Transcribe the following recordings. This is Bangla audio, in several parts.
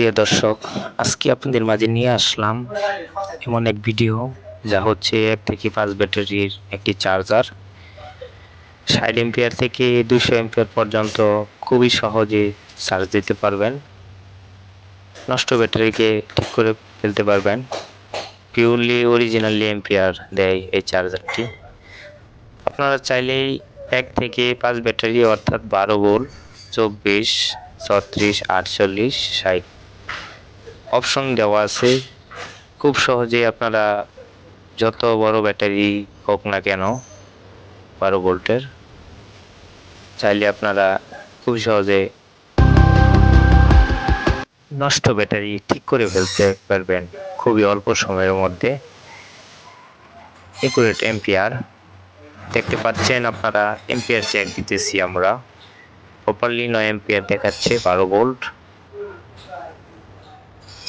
সুপ্রিয় দর্শক, আজকে আপনাদের মাঝে নিয়ে আসলাম এমন এক ভিডিও যা হচ্ছে এক থেকে পাঁচ ব্যাটারির একটি চার্জার। ষাট এম্পিয়ার থেকে দুশো এম্পিয়ার পর্যন্ত খুবই সহজে চার্জ দিতে পারবেন। নষ্ট ব্যাটারিকে ঠিক করে ফেলতে পারবেন। পিওরলি অরিজিনালি এম্পিয়ার দেয় এই চার্জারটি। আপনারা চাইলেই এক থেকে পাঁচ ব্যাটারি, অর্থাৎ বারো ভোল্ট, চব্বিশ, ছত্রিশ, আটচল্লিশ, ষাট অপশন দেওয়া আছে। খুব সহজেই আপনারা যত বড় ব্যাটারি হোক না কেন, বারো ভোল্টের, চাইলে আপনারা খুব সহজে নষ্ট ব্যাটারি ঠিক করে ফেলতে পারবেন খুবই অল্প সময়ের মধ্যে। একুরেট এম্পিয়ার দেখতে পাচ্ছেন আপনারা এম্পিয়ার চেক দিতেছি আমরা। প্রপারলি নয় এম্পিয়ার দেখাচ্ছে, বারো ভোল্ট।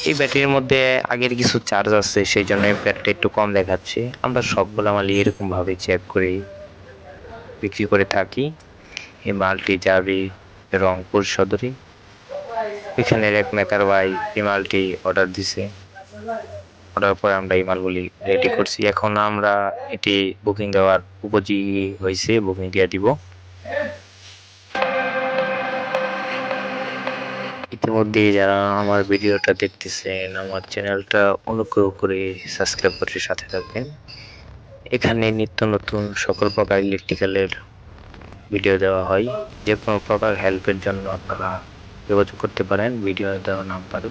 এই ব্যাটারির মধ্যে আগের কিছু চার্জ আছে, সেই জন্য এম্পিয়ারটা একটু কম দেখাচ্ছে। আমরা সবগুলো মালি এরকম ভাবে চেক করে, বিক্রি করে থাকি। এই মালটি যাবে রংপুর সদরে। এখানে এক মেকার ভাই এই মালটি অর্ডার দিছে। অর্ডার পরে আমরা এই মালগুলি রেডি করছি। এখন আমরা এটি বুকিং দেওয়ার উপযোগী হয়েছে বুকিং দিয়ে দিব। ইতিমধ্যে যারা আমার ভিডিওটা দেখতেছেন, আমার চ্যানেলটা অনুগ্রহ করে সাবস্ক্রাইব করে সাথে থাকবেন। এখানে নিত্য নতুন সকল প্রকার ইলেকট্রিক্যালের ভিডিও দেওয়া হয়। যে কোনো প্রকার হেল্পের জন্য আপনারা যোগাযোগ করতে পারেন ভিডিও দেওয়া নাম্বার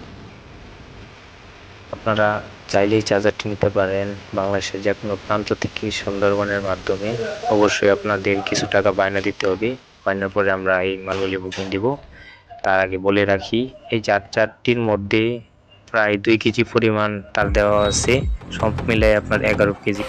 আপনারা চাইলেই চার্জারটি নিতে পারেন বাংলাদেশের যে কোনো প্রান্ত থেকে সুন্দরবনের মাধ্যমে। অবশ্যই আপনাদের কিছু টাকা বায়না দিতে হবে। বায়নার পরে আমরা এই মালগুলি বুকিং দিব। তার আগে বলে রাখি, এই চার চারটির মধ্যে প্রায় দুই কেজি পরিমাণ তার দেওয়া আছে। সব মিলে আপনার এগারো কেজি।